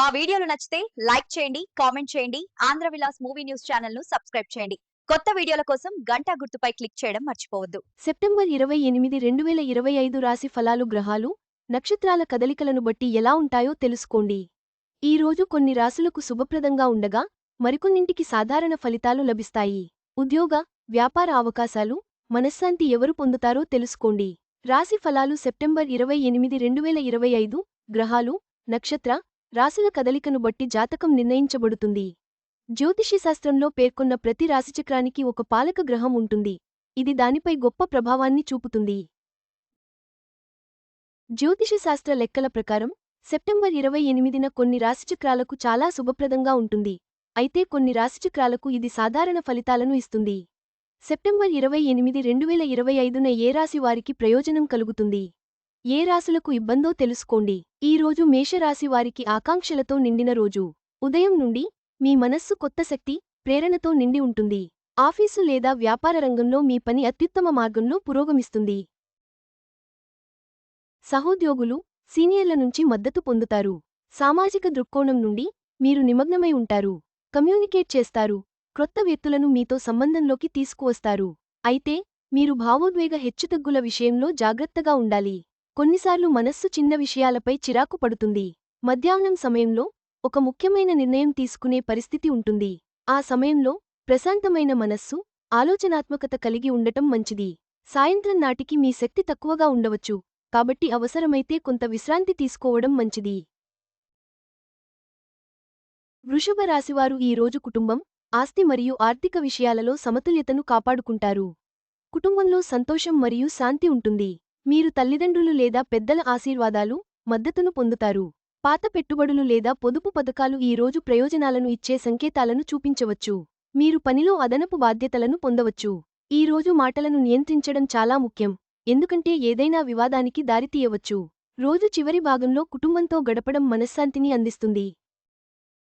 మా వీడియోలు నచ్చితే లైక్ చేయండి కామెంట్ చేయండి ఆంధ్ర విలాస్ మూవీ న్యూస్ ఛానల్ను సబ్స్క్రైబ్ చేయండి. కొత్త వీడియోల కోసం గంట గుర్తుపై క్లిక్ చేయడం మర్చిపోవద్దు. సెప్టెంబర్ ఇరవై ఎనిమిది రెండు వేల ఇరవై ఐదు రాశి ఫలాలు గ్రహాలు నక్షత్రాల కదలికలను బట్టి ఎలా ఉంటాయో తెలుసుకోండి. ఈ రోజు కొన్ని రాశులకు శుభప్రదంగా ఉండగా మరికొన్నింటికి సాధారణ ఫలితాలు లభిస్తాయి. ఉద్యోగ వ్యాపార అవకాశాలు మనశ్శాంతి ఎవరు పొందుతారో తెలుసుకోండి. రాశి ఫలాలు సెప్టెంబర్ ఇరవై ఎనిమిది రెండు వేల ఇరవై ఐదు గ్రహాలు నక్షత్ర రాశుల కదలికను బట్టి జాతకం నిర్ణయించబడుతుంది. జ్యోతిషిశాస్త్రంలో పేర్కొన్న ప్రతి రాశిచక్రానికి ఒక పాలక గ్రహం ఉంటుంది. ఇది దానిపై గొప్ప ప్రభావాన్ని చూపుతుంది. జ్యోతిషశాస్త్ర లెక్కల ప్రకారం సెప్టెంబర్ ఇరవై ఎనిమిదిన కొన్ని రాశిచక్రాలకు చాలా శుభప్రదంగా ఉంటుంది. అయితే కొన్ని రాశిచక్రాలకు ఇది సాధారణ ఫలితాలను ఇస్తుంది. సెప్టెంబర్ ఇరవై ఎనిమిది రెండు వేల ఇరవై ఐదున ఏ రాశి వారికి ప్రయోజనం కలుగుతుంది? ఏ రాశులకు ఇబ్బందో తెలుసుకోండి. ఈరోజు మేషరాశివారికి మేషరాశి వారికి ఆకాంక్షలతో నిండిన రోజు. ఉదయం నుండి మీ మనస్సు కొత్త శక్తి ప్రేరణతో నిండి ఉంటుంది. ఆఫీసు లేదా వ్యాపార రంగంలో మీ పని అత్యుత్తమ మార్గంలో పురోగమిస్తుంది. సహోద్యోగులు సీనియర్ల నుంచి మద్దతు పొందుతారు. సామాజిక దృక్కోణం నుండి మీరు నిమగ్నమై ఉంటారు. కమ్యూనికేట్ చేస్తారు. క్రొత్త వ్యక్తులను మీతో సంబంధంలోకి తీసుకువస్తారు. అయితే మీరు భావోద్వేగ హెచ్చుతగ్గుల విషయంలో జాగ్రత్తగా ఉండాలి. కొన్నిసార్లు మనస్సు చిన్న విషయాలపై చిరాకు పడుతుంది. మధ్యాహ్నం సమయంలో ఒక ముఖ్యమైన నిర్ణయం తీసుకునే పరిస్థితి ఉంటుంది. ఆ సమయంలో ప్రశాంతమైన మనస్సు ఆలోచనాత్మకత కలిగి ఉండటం మంచిది. సాయంత్రం నాటికి మీ శక్తి తక్కువగా ఉండవచ్చు. కాబట్టి అవసరమైతే కొంత విశ్రాంతి తీసుకోవడం మంచిది. వృషభ రాశివారు ఈ రోజు కుటుంబం ఆస్తి మరియు ఆర్థిక విషయాలలో సమతుల్యతను కాపాడుకుంటారు. కుటుంబంలో సంతోషం మరియు శాంతి ఉంటుంది. మీరు తల్లిదండ్రులు లేదా పెద్దల ఆశీర్వాదాలు మద్దతును పొందుతారు. పాత పెట్టుబడులు లేదా పొదుపు పథకాలు ఈ రోజు ప్రయోజనాలను ఇచ్చే సంకేతాలను చూపించవచ్చు. మీరు పనిలో అదనపు బాధ్యతలను పొందవచ్చు. ఈ రోజు మాటలను నియంత్రించడం చాలా ముఖ్యం. ఎందుకంటే ఏదైనా వివాదానికి దారితీయవచ్చు రోజు చివరి భాగంలో కుటుంబంతో గడపడం మనశ్శాంతిని అందిస్తుంది.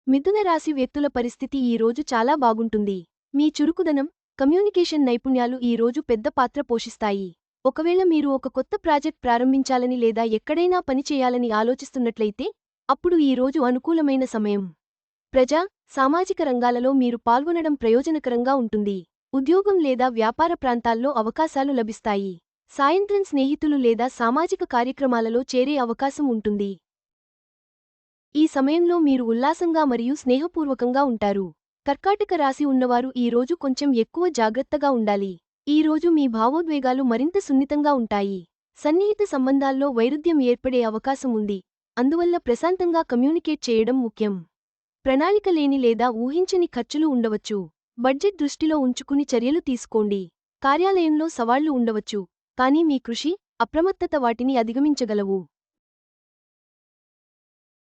మిథున రాశి వ్యక్తుల పరిస్థితి ఈ రోజు చాలా బాగుంటుంది. మీ చురుకుదనం కమ్యూనికేషన్ నైపుణ్యాలు ఈ రోజు పెద్ద పాత్ర పోషిస్తాయి. ఒకవేళ మీరు ఒక కొత్త ప్రాజెక్ట్ ప్రారంభించాలని లేదా ఎక్కడైనా పనిచేయాలని ఆలోచిస్తున్నట్లయితే అప్పుడు ఈ రోజు అనుకూలమైన సమయం. ప్రజా సామాజిక రంగాలలో మీరు పాల్గొనడం ప్రయోజనకరంగా ఉంటుంది. ఉద్యోగం లేదా వ్యాపార ప్రాంతాల్లో అవకాశాలు లభిస్తాయి. సాయంత్రం స్నేహితులు లేదా సామాజిక కార్యక్రమాలలో చేరే అవకాశం ఉంటుంది. ఈ సమయంలో మీరు ఉల్లాసంగా మరియు స్నేహపూర్వకంగా ఉంటారు. కర్కాటక రాశి ఉన్నవారు ఈ రోజు కొంచెం ఎక్కువ జాగ్రత్తగా ఉండాలి. ఈ రోజు మీ భావోద్వేగాలు మరింత సున్నితంగా ఉంటాయి. సన్నిహిత సంబంధాల్లో వైరుధ్యం ఏర్పడే అవకాశం ఉంది. అందువల్ల ప్రశాంతంగా కమ్యూనికేట్ చేయడం ముఖ్యం. ప్రణాళిక లేని లేదా ఊహించని ఖర్చులు ఉండవచ్చు. బడ్జెట్ దృష్టిలో ఉంచుకుని చర్యలు తీసుకోండి. కార్యాలయంలో సవాళ్ళు ఉండవచ్చు. కానీ మీ కృషి అప్రమత్తత వాటిని అధిగమించగలవు.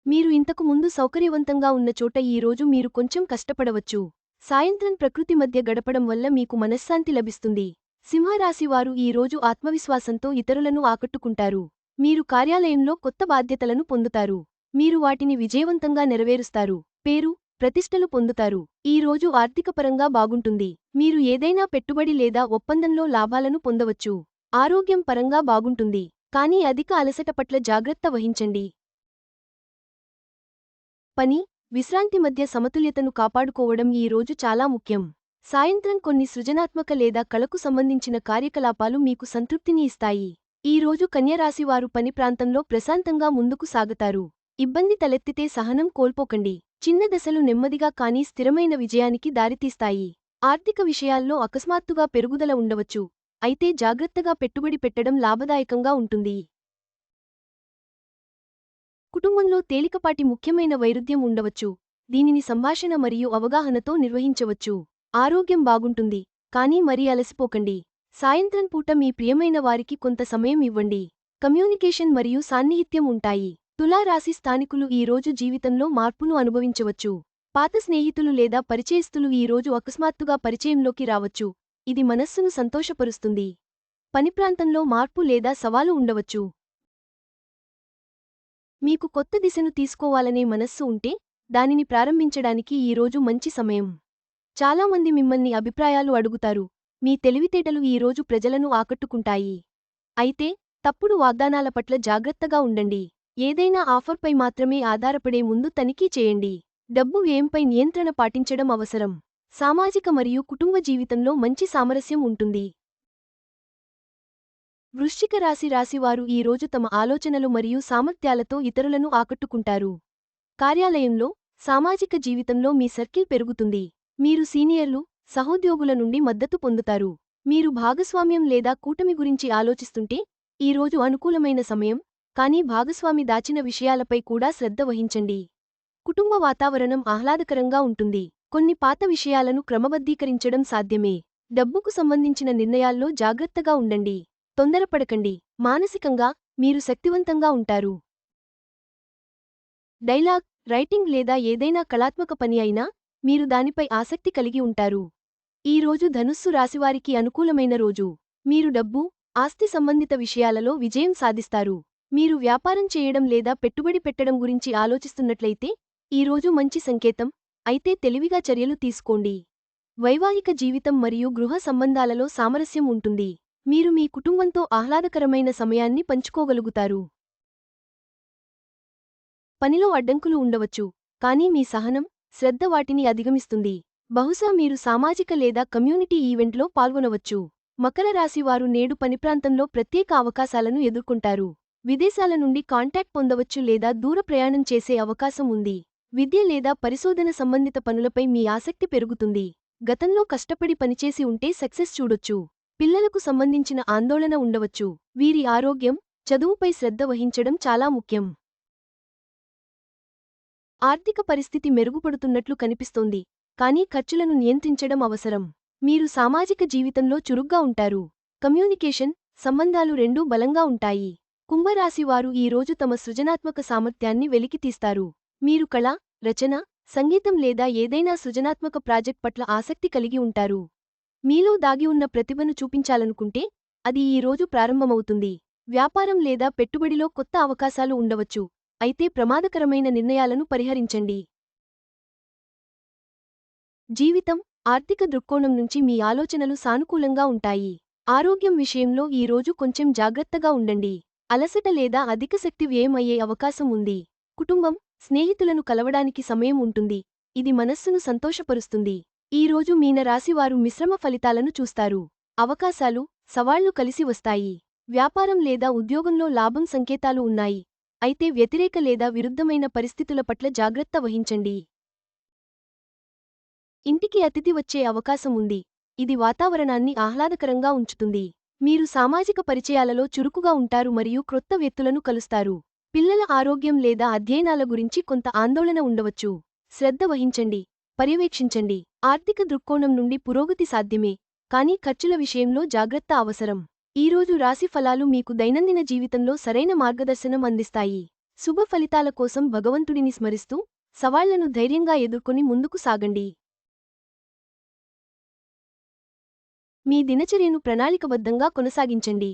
మీరు ఇంతకు ముందు సౌకర్యవంతంగా ఉన్న చోట ఈరోజు మీరు కొంచెం కష్టపడవచ్చు. సాయంత్రం ప్రకృతి మధ్య గడపడం వల్ల మీకు మనశ్శాంతి లభిస్తుంది. సింహరాశివారు ఈ రోజు ఆత్మవిశ్వాసంతో ఇతరులను ఆకట్టుకుంటారు. మీరు కార్యాలయంలో కొత్త బాధ్యతలను పొందుతారు. మీరు వాటిని విజయవంతంగా నెరవేరుస్తారు. పేరు ప్రతిష్టలు పొందుతారు. ఈ రోజు ఆర్థికపరంగా బాగుంటుంది. మీరు ఏదైనా పెట్టుబడి లేదా ఒప్పందంలో లాభాలను పొందవచ్చు. ఆరోగ్యం పరంగా బాగుంటుంది. కానీ అధిక అలసట పట్ల జాగ్రత్త వహించండి. పని విశ్రాంతి మధ్య సమతుల్యతను కాపాడుకోవడం ఈ రోజు చాలా ముఖ్యం. సాయంత్రం కొన్ని సృజనాత్మక లేదా కళకు సంబంధించిన కార్యకలాపాలు మీకు సంతృప్తిని ఇస్తాయి. ఈ రోజు కన్యరాశివారు పని ప్రాంతంలో ప్రశాంతంగా ముందుకు సాగతారు. ఇబ్బంది తలెత్తితే సహనం కోల్పోకండి. చిన్న దశలు నెమ్మదిగా కానీ స్థిరమైన విజయానికి దారితీస్తాయి. ఆర్థిక విషయాల్లో అకస్మాత్తుగా పెరుగుదల ఉండవచ్చు. అయితే జాగ్రత్తగా పెట్టుబడి పెట్టడం లాభదాయకంగా ఉంటుంది. కుటుంబంలో తేలికపాటి ముఖ్యమైన వైరుధ్యం ఉండవచ్చు. దీనిని సంభాషణ మరియు అవగాహనతో నిర్వహించవచ్చు. ఆరోగ్యం బాగుంటుంది. కానీ మరీ అలసిపోకండి. సాయంత్రం పూట మీ ప్రియమైన వారికి కొంత సమయం ఇవ్వండి. కమ్యూనికేషన్ మరియు సాన్నిహిత్యం ఉంటాయి. తులారాశి స్థానికులు ఈ రోజు జీవితంలో మార్పును అనుభవించవచ్చు. పాత స్నేహితులు లేదా పరిచయస్తులు ఈ రోజు అకస్మాత్తుగా పరిచయంలోకి రావచ్చు. ఇది మనస్సును సంతోషపరుస్తుంది. పని ప్రాంతంలో మార్పు లేదా సవాలు ఉండవచ్చు. మీకు కొత్త దిశను తీసుకోవాలనే మనస్సు ఉంటే దానిని ప్రారంభించడానికి ఈ రోజు మంచి సమయం. చాలామంది మిమ్మల్ని అభిప్రాయాలు అడుగుతారు మీ తెలివితేటలు ఈ రోజు ప్రజలను ఆకట్టుకుంటాయి. అయితే తప్పుడు వాగ్దానాల పట్ల జాగ్రత్తగా ఉండండి. ఏదైనా ఆఫర్పై మాత్రమే ఆధారపడే ముందు తనిఖీ చేయండి. డబ్బు వ్యయంపై నియంత్రణ పాటించడం అవసరం. సామాజిక మరియు కుటుంబ జీవితంలో మంచి సామరస్యం ఉంటుంది. వృశ్చిక రాశి రాశివారు ఈ రోజు తమ ఆలోచనలు మరియు సామర్థ్యాలతో ఇతరులను ఆకట్టుకుంటారు. కార్యాలయంలో సామాజిక జీవితంలో మీ సర్కిల్ పెరుగుతుంది. మీరు సీనియర్లు సహోద్యోగుల నుండి మద్దతు పొందుతారు. మీరు భాగస్వామ్యం లేదా కూటమి గురించి ఆలోచిస్తుంటే ఈ రోజు అనుకూలమైన సమయం కానీ భాగస్వామి దాచిన విషయాలపై కూడా శ్రద్ధ వహించండి. కుటుంబ వాతావరణం ఆహ్లాదకరంగా ఉంటుంది. కొన్ని పాత విషయాలను క్రమబద్ధీకరించడం సాధ్యమే. డబ్బుకు సంబంధించిన నిర్ణయాల్లో జాగ్రత్తగా ఉండండి. తొందరపడకండి. మానసికంగా మీరు శక్తివంతంగా ఉంటారు. డైలాగ్ రైటింగ్ లేదా ఏదైనా కళాత్మక పని అయినా మీరు దానిపై ఆసక్తి కలిగి ఉంటారు. ఈ రోజు ధనుస్సు రాశివారికి అనుకూలమైన రోజు. మీరు డబ్బు ఆస్తి సంబంధిత విషయాలలో విజయం సాధిస్తారు. మీరు వ్యాపారం చేయడం లేదా పెట్టుబడి పెట్టడం గురించి ఆలోచిస్తున్నట్లయితే ఈ రోజు మంచి సంకేతం. అయితే తెలివిగా చర్యలు తీసుకోండి. వైవాహిక జీవితం మరియు గృహ సంబంధాలలో సామరస్యం ఉంటుంది. మీరు మీ కుటుంబంతో ఆహ్లాదకరమైన సమయాన్ని పంచుకోగలుగుతారు. పనిలో అడ్డంకులు ఉండవచ్చు కానీ మీ సహనం శ్రద్ధ వాటిని అధిగమిస్తుంది. బహుశా మీరు సామాజిక లేదా కమ్యూనిటీ ఈవెంట్లో పాల్గొనవచ్చు. మకర రాశివారు నేడు పనిప్రాంతంలో ప్రత్యేక అవకాశాలను ఎదుర్కొంటారు. విదేశాల నుండి కాంటాక్ట్ పొందవచ్చు లేదా దూర ప్రయాణం చేసే అవకాశం ఉంది. విద్య లేదా పరిశోధన సంబంధిత పనులపై మీ ఆసక్తి పెరుగుతుంది. గతంలో కష్టపడి పనిచేసి ఉంటే సక్సెస్ చూడొచ్చు. పిల్లలకు సంబంధించిన ఆందోళన ఉండవచ్చు. వీరి ఆరోగ్యం చదువుపై శ్రద్ధ వహించడం చాలా ముఖ్యం. ఆర్థిక పరిస్థితి మెరుగుపడుతున్నట్లు కనిపిస్తోంది. కానీ ఖర్చులను నియంత్రించడం అవసరం. మీరు సామాజిక జీవితంలో చురుగ్గా ఉంటారు. కమ్యూనికేషన్ సంబంధాలు రెండూ బలంగా ఉంటాయి. కుంభరాశివారు ఈ రోజు తమ సృజనాత్మక సామర్థ్యాన్ని వెలికితీస్తారు మీరు కళ రచన సంగీతం లేదా ఏదైనా సృజనాత్మక ప్రాజెక్ట్ పట్ల ఆసక్తి కలిగి ఉంటారు. మీలో దాగి ఉన్న ప్రతిభను చూపించాలనుకుంటే అది ఈ రోజు ప్రారంభమవుతుంది. వ్యాపారం లేదా పెట్టుబడిలో కొత్త అవకాశాలు ఉండవచ్చు. అయితే ప్రమాదకరమైన నిర్ణయాలను పరిహరించండి. జీవితం ఆర్థిక దృక్కోణం నుంచి మీ ఆలోచనలు సానుకూలంగా ఉంటాయి. ఆరోగ్యం విషయంలో ఈ రోజు కొంచెం జాగ్రత్తగా ఉండండి. అలసట లేదా అధిక శక్తి వ్యయం అయ్యే అవకాశం ఉంది. కుటుంబం స్నేహితులను కలవడానికి సమయం ఉంటుంది. ఇది మనస్సును సంతోషపరుస్తుంది. ఈరోజు మీనరాశివారు మీన రాశివారు మిశ్రమ ఫలితాలను చూస్తారు. అవకాశాలు సవాళ్ళు కలిసి వస్తాయి. వ్యాపారం లేదా ఉద్యోగంలో లాభం సంకేతాలు ఉన్నాయి. అయితే వ్యతిరేక లేదా విరుద్ధమైన పరిస్థితుల పట్ల జాగ్రత్త వహించండి. ఇంటికి అతిథి వచ్చే అవకాశం ఉంది. ఇది వాతావరణాన్ని ఆహ్లాదకరంగా ఉంచుతుంది. మీరు సామాజిక పరిచయాలలో చురుకుగా ఉంటారు మరియు క్రొత్త వ్యక్తులను కలుస్తారు. పిల్లల ఆరోగ్యం లేదా అధ్యయనాల గురించి కొంత ఆందోళన ఉండవచ్చు. శ్రద్ధ వహించండి. పర్యవేక్షించండి. ఆర్థిక దృక్కోణం నుండి పురోగతి సాధ్యమే కానీ ఖర్చుల విషయంలో జాగ్రత్త అవసరం. ఈరోజు రాశి ఫలాలు మీకు దైనందిన జీవితంలో సరైన మార్గదర్శనం అందిస్తాయి. శుభ ఫలితాల కోసం భగవంతుడిని స్మరిస్తూ సవాళ్ళను ధైర్యంగా ఎదుర్కొని ముందుకు సాగండి. మీ దినచర్యను ప్రణాళికబద్ధంగా కొనసాగించండి.